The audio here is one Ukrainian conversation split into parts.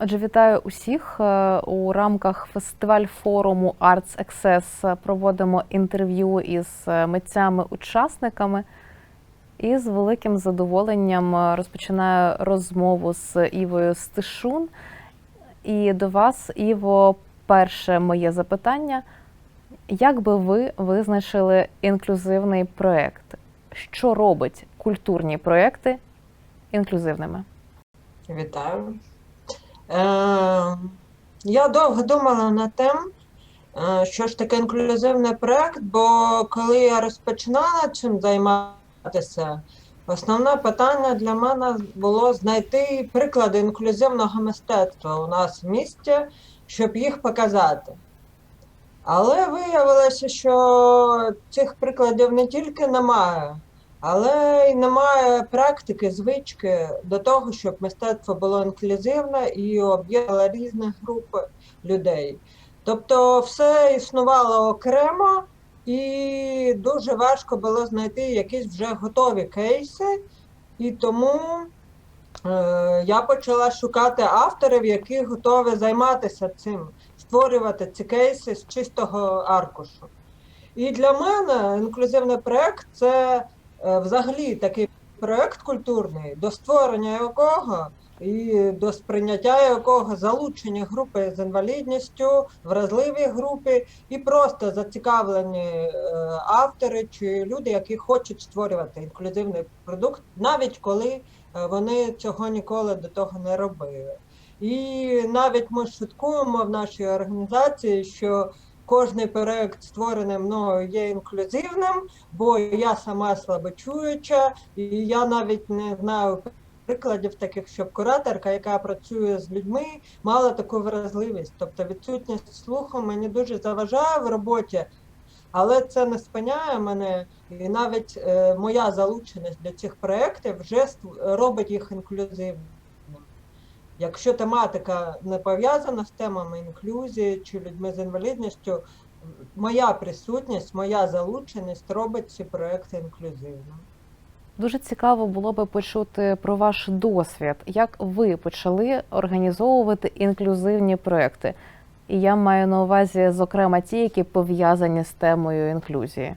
Отже, вітаю усіх Е, у рамках фестиваль форуму Arts Access проводимо інтерв'ю із е, митцями-учасниками. І з великим задоволенням е, розпочинаю розмову з Івою Стишун. І до вас, Іво, перше моє запитання: як би ви визначили інклюзивний проєкт? Що робить культурні проєкти інклюзивними? Вітаю. Е, я довго думала над тим, е, що ж таке інклюзивний проєкт, бо коли я розпочинала цим займатися, основне питання для мене було знайти приклади інклюзивного мистецтва у нас в місті, щоб їх показати. Але виявилося, що цих прикладів не тільки немає, але й немає практики, звички до того, щоб мистецтво було інклюзивне і об'єднало різні групи людей. Тобто все існувало окремо, і дуже важко було знайти якісь вже готові кейси. І тому е, я почала шукати авторів, які готові займатися цим, створювати ці кейси з чистого аркушу. І для мене інклюзивний проєкт це взагалі такий проєкт культурний, до створення якого і до сприйняття якого залучені групи з інвалідністю, вразливі групи і просто зацікавлені е, автори чи люди, які хочуть створювати інклюзивний продукт, навіть коли е, вони цього ніколи до того не робили. І навіть ми шуткуємо в нашій організації, що кожний проект, створений мною, є інклюзивним, бо я сама слабочуюча, і я навіть не знаю прикладів таких, щоб кураторка, яка працює з людьми, мала таку вразливість. Тобто відсутність слуху мені дуже заважає в роботі, але це не спиняє мене, і навіть е, моя залученість до цих проєктів вже робить їх інклюзивними. Якщо тематика не пов'язана з темами інклюзії чи людьми з інвалідністю, моя присутність, моя залученість робить ці проекти інклюзивними. Дуже цікаво було би почути про ваш досвід, як ви почали організовувати інклюзивні проекти. І я маю на увазі, зокрема, ті, які пов'язані з темою інклюзії.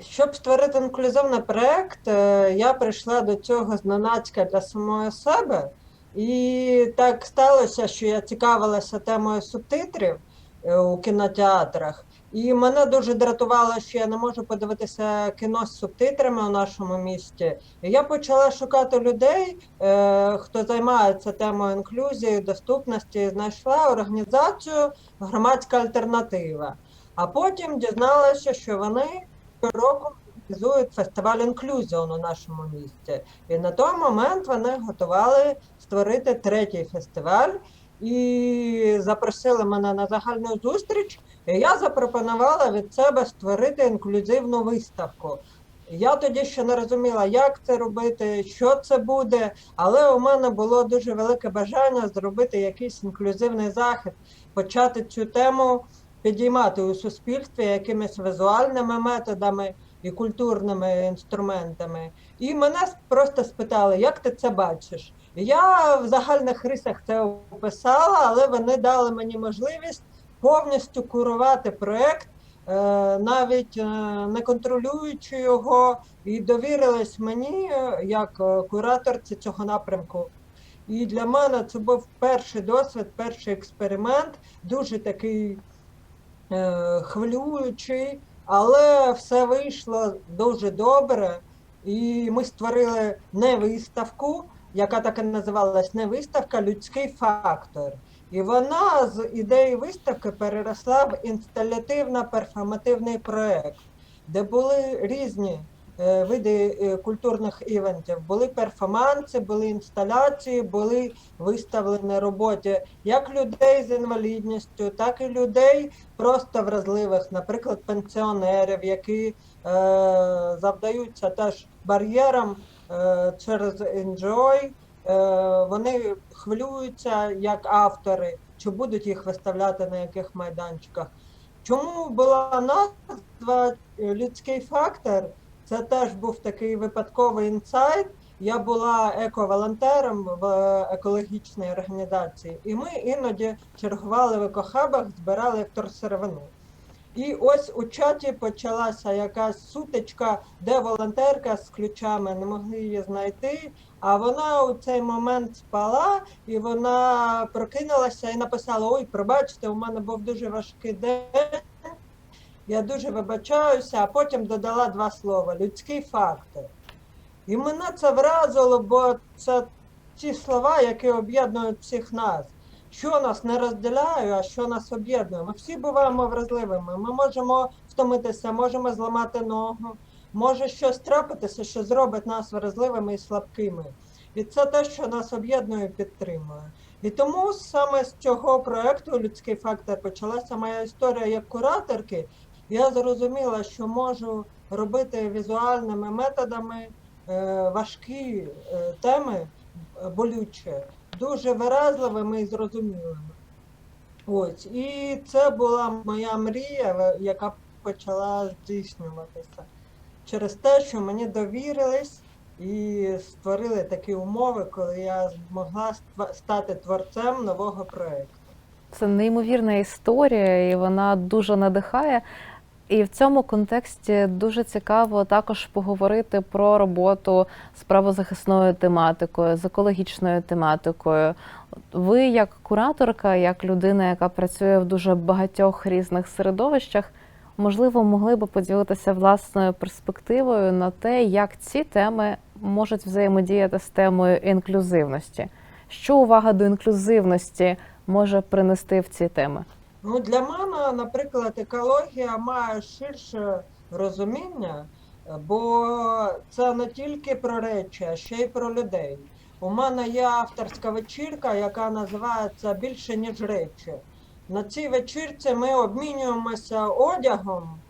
Щоб створити інклюзивний проєкт, е, я прийшла до цього зненацька для самої себе. І так сталося, що я цікавилася темою субтитрів е, у кінотеатрах. І мене дуже дратувало, що я не можу подивитися кіно з субтитрами у нашому місті. І я почала шукати людей, е, хто займається темою інклюзії, доступності, знайшла організацію Громадська альтернатива. А потім дізналася, що вони щороку організують фестиваль інклюзіон у нашому місті. І на той момент вони готували створити третій фестиваль і запросили мене на загальну зустріч. І я запропонувала від себе створити інклюзивну виставку. Я тоді ще не розуміла, як це робити, що це буде, але у мене було дуже велике бажання зробити якийсь інклюзивний захід, почати цю тему підіймати у суспільстві якимись візуальними методами і культурними інструментами. І мене просто спитали, як ти це бачиш? Я в загальних рисах це описала, але вони дали мені можливість повністю курувати проєкт, е, навіть е, не контролюючи його, і довірились мені е, як кураторці цього напрямку. І для мене це був перший досвід, перший експеримент, дуже такий е, хвилюючий, але все вийшло дуже добре. І ми створили не виставку, яка так і називалась не виставка, людський фактор. І вона з ідеї виставки переросла в інсталятивно-перформативний проект, де були різні види е, культурних івентів. Були перформанси, були інсталяції, були виставлені роботи як людей з інвалідністю, так і людей просто вразливих, наприклад, пенсіонерів, які е, завдаються теж бар'єрам е, через Enjoy. Е, вони хвилюються як автори, чи будуть їх виставляти на яких майданчиках. Чому була назва е, людський фактор? Це теж був такий випадковий інсайт. я була еко-волонтером в екологічній організації, і ми іноді чергували в екохабах, збирали вторсировину. І ось у чаті почалася якась сутичка, де волонтерка з ключами не могли її знайти. А вона у цей момент спала, і вона прокинулася і написала: Ой, пробачте, у мене був дуже важкий день. Я дуже вибачаюся, а потім додала два слова людський фактор. І мене це вразило, бо це ті слова, які об'єднують всіх нас. Що нас не розділяє, а що нас об'єднує. Ми всі буваємо вразливими. Ми можемо втомитися, можемо зламати ногу, може щось трапитися, що зробить нас вразливими і слабкими. І це те, що нас об'єднує і підтримує. І тому саме з цього проекту Людський фактор почалася моя історія як кураторки. Я зрозуміла, що можу робити візуальними методами е, важкі е, теми е, болючі, дуже виразливими і зрозумілими. Ось, і це була моя мрія, яка почала здійснюватися через те, що мені довірились і створили такі умови, коли я змогла стати творцем нового проєкту. Це неймовірна історія, і вона дуже надихає. І в цьому контексті дуже цікаво також поговорити про роботу з правозахисною тематикою, з екологічною тематикою. Ви, як кураторка, як людина, яка працює в дуже багатьох різних середовищах, можливо, могли би поділитися власною перспективою на те, як ці теми можуть взаємодіяти з темою інклюзивності. Що увага до інклюзивності може принести в ці теми? Ну, для мене, наприклад, екологія має ширше розуміння, бо це не тільки про речі, а ще й про людей. У мене є авторська вечірка, яка називається Більше ніж речі. На цій вечірці ми обмінюємося одягом,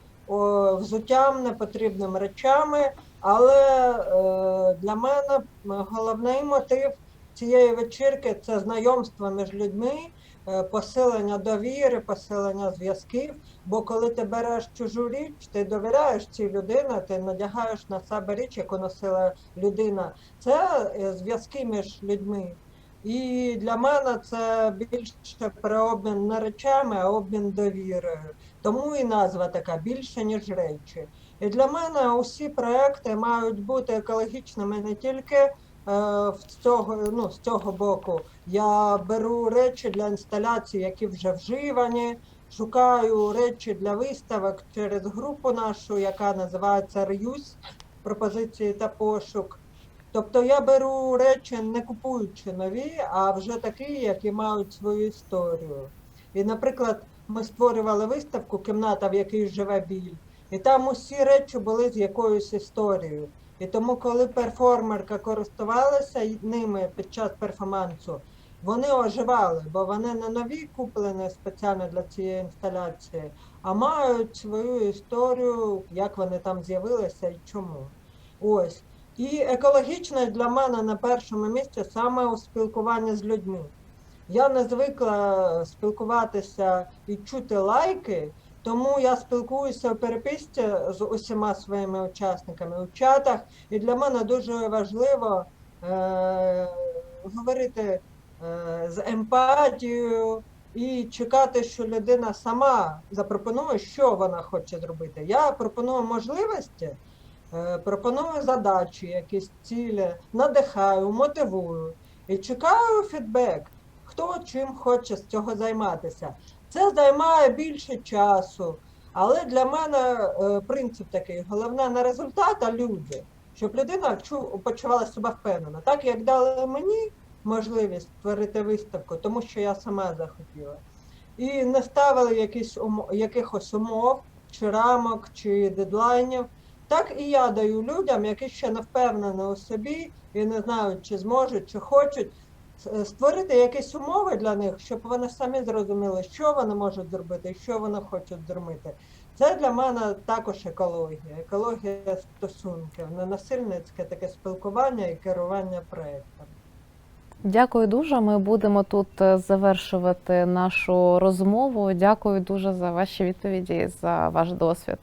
взуттям, непотрібними речами. Але е, для мене головний мотив цієї вечірки це знайомство між людьми посилення довіри, посилення зв'язків. Бо коли ти береш чужу річ, ти довіряєш цій людині, ти надягаєш на себе річ, яку носила людина. Це е, зв'язки між людьми. І для мене це більше про обмін не речами, а обмін довірою. Тому і назва така більше, ніж речі. І для мене усі проекти мають бути екологічними не тільки е, в цього, ну, з цього боку. Я беру речі для інсталяцій, які вже вживані, шукаю речі для виставок через групу нашу, яка називається Реюз пропозиції та пошук. Тобто я беру речі, не купуючи нові, а вже такі, які мають свою історію. І, наприклад, ми створювали виставку Кімната, в якій живе біль. І там усі речі були з якоюсь історією. І тому, коли перформерка користувалася ними під час перформансу, вони оживали, бо вони не нові куплені спеціально для цієї інсталяції, а мають свою історію, як вони там з'явилися і чому. Ось. І екологічність для мене на першому місці саме у спілкуванні з людьми. Я не звикла спілкуватися і чути лайки, тому я спілкуюся в переписці з усіма своїми учасниками у чатах. І для мене дуже важливо е- говорити е- з емпатією і чекати, що людина сама запропонує, що вона хоче зробити. Я пропоную можливості, е- пропоную задачі, якісь цілі, надихаю, мотивую і чекаю фідбек, хто чим хоче з цього займатися. Це займає більше часу, але для мене е, принцип такий: головне не результат, а люди. Щоб людина чу- почувала себе впевнено. Так як дали мені можливість створити виставку, тому що я сама захотіла. І не ставили якісь умо- якихось умов, чи рамок, чи дедлайнів. Так і я даю людям, які ще не впевнені у собі і не знають, чи зможуть, чи хочуть створити якісь умови для них, щоб вони самі зрозуміли, що вони можуть зробити що вони хочуть зробити. Це для мене також екологія, екологія стосунків, ненасильницьке таке спілкування і керування проєктом. Дякую дуже. Ми будемо тут е, завершувати нашу розмову. Дякую дуже за ваші відповіді, за ваш досвід.